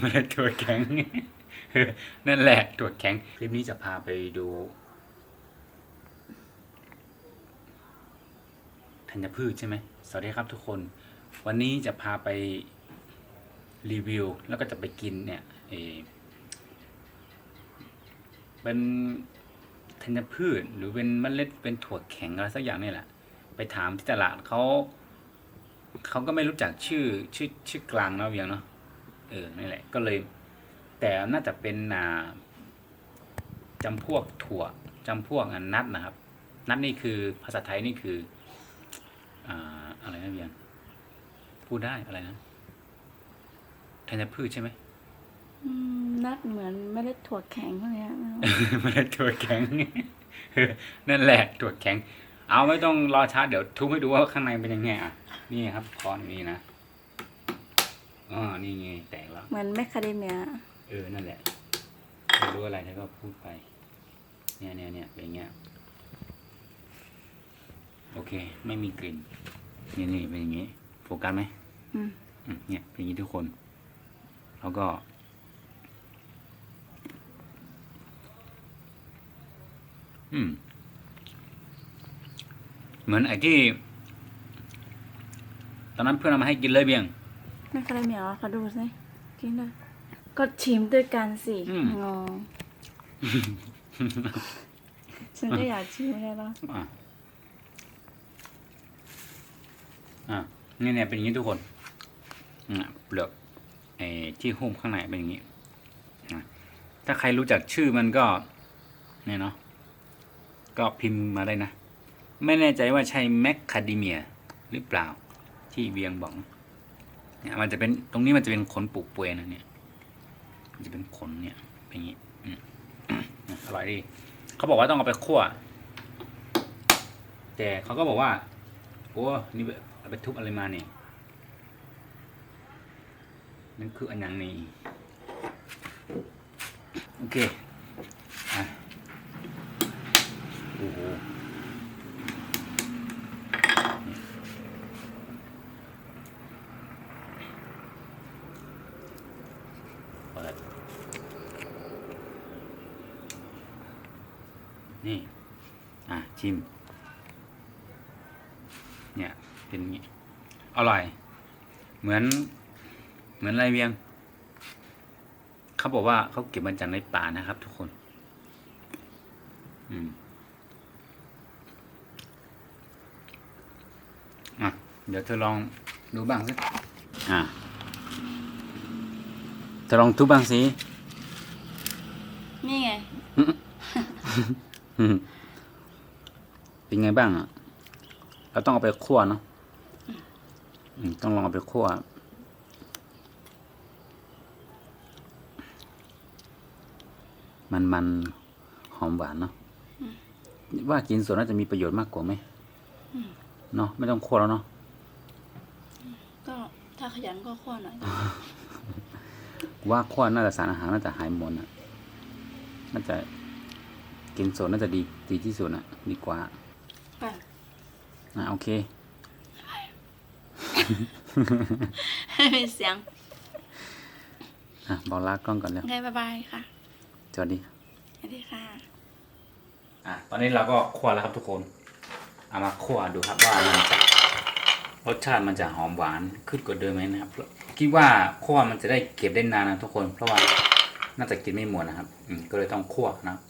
ไม่ได้ถั่วแข็งนั่นแหละถั่วแข็ง คลิปนี้จะพาไปดูธัญพืชใช่ไหมสวัสดีครับทุกคน วันนี้จะพาไปรีวิว แล้วก็จะไปกินเนี่ยเป็นธัญพืชหรือเป็นเมล็ดเป็นถั่วแข็งอะไรสักอย่างนี่แหละ ไปถามที่ตลาดเขาเขาก็ไม่รู้จักชื่อชื่อชื่อกลางเนาะเวียงเนาะ เออนี่แหละก็เลย แต่น่าจะเป็นอ่าจำพวกถั่วจำพวกอันนัดนะครับ นัดนี่คือภาษาไทยนี่คืออ่าอะไรนะเวียงพูดได้อะไรนะธัญพืชใช่ไหมอืมนัดเหมือนเมล็ดถั่วแข็งพวกเนี้ยนะไม่ได้ถั่วแข็งนั่นแหละถั่วแข็ง เอาไม่ต้องรอช้าเดี๋ยวทุบให้ดูว่าข้างในเป็นยังไงอะนี่ครับคอนนี่นะ อ๋อนี่ไงแตกแล้ว เหมือนแมคคาเดเมีย เออ นั่นแหละไม่รู้อะไรเธอก็พูดไป เนี่ยเนี่ยเนี่ยเป็นอย่างเงี้ย โอเค ไม่มีกลิ่น นี่นี่เป็นอย่างงี้ โฟกัสไหมอืมอืมเนี่ยเป็นอย่างนี้ทุกคน แล้วก็ อืม เหมือนไอ้ที่ ตอนนั้นเพื่อนเอามาให้กินเลยเบียง แมคคาเดเมียเหรอขอดูสิกินเลยก็ชิมด้วยกันสิอืม งงฉันก็อยากชิมเลยเนาะอะอะเนี่ยเนี่ยเป็นอย่างนี้ทุกคนอะเปลือกไอ้ที่หุ้มข้างในเป็นอย่างนี้อะถ้าใครรู้จักชื่อมันก็เนี่ยเนาะก็พิมพ์มาได้นะ ไม่แน่ใจว่าใช่แมคคาเดเมียหรือเปล่าที่เวียงบอก เนี่ยมันจะเป็นตรงนี้มันจะเป็นขนปุกเปวยนะเนี่ย มันจะเป็นขนเนี่ยเป็นอย่างนี้อร่อยดีเขาบอกว่าต้องเอาไปคั่ว แต่เขาก็บอกว่าโอ้นี่เอาไปทุบอะไรมาเนี่ยนั่นคืออันยังนี่โอเค อะ โอ้โหเปิด นี่ อะ ชิม เนี่ย เป็นอย่างงี้อร่อย เหมือน เหมือนอะไรเวียง เขาบอกว่าเขาเก็บมาจากในป่านะครับ ทุกคน อืม อะ เดี๋ยวเธอลองดูบ้างสิอะเธอลองทุบบ้างสินี่ไงอืม เป็นไงบ้างอะ เราต้องเอาไปคั่วเนาะอืมต้องลองเอาไปคั่วมันมันหอมหวานเนาะว่ากินสดน่าจะมีประโยชน์มากกว่าไหมเนาะไม่ต้องคั่วแล้วเนาะก็ถ้าขยันก็ข้อหน่อยว่าคั่วน่าจะสารอาหารน่าจะหายหมดอะน่าจะ กินสดน่าจะดีดีที่สุดอะดีกว่าไปอะโอเค ให้เป็นเสียง อะบอกลากล้องก่อนแล้วโอเคบ๊ายบายค่ะ สวัสดีสวัสดีค่ะอะตอนนี้เราก็คั่วแล้วครับทุกคน เอามาคั่วดูครับว่ามันจะรสชาติมันจะหอมหวานขึ้นกว่าเดิมไหมนะครับ คิดว่าคั่วมันจะได้เก็บได้นานนะทุกคน เพราะว่าน่าจะกินไม่หมดนะครับ อืมก็เลยต้องคั่วนะครับ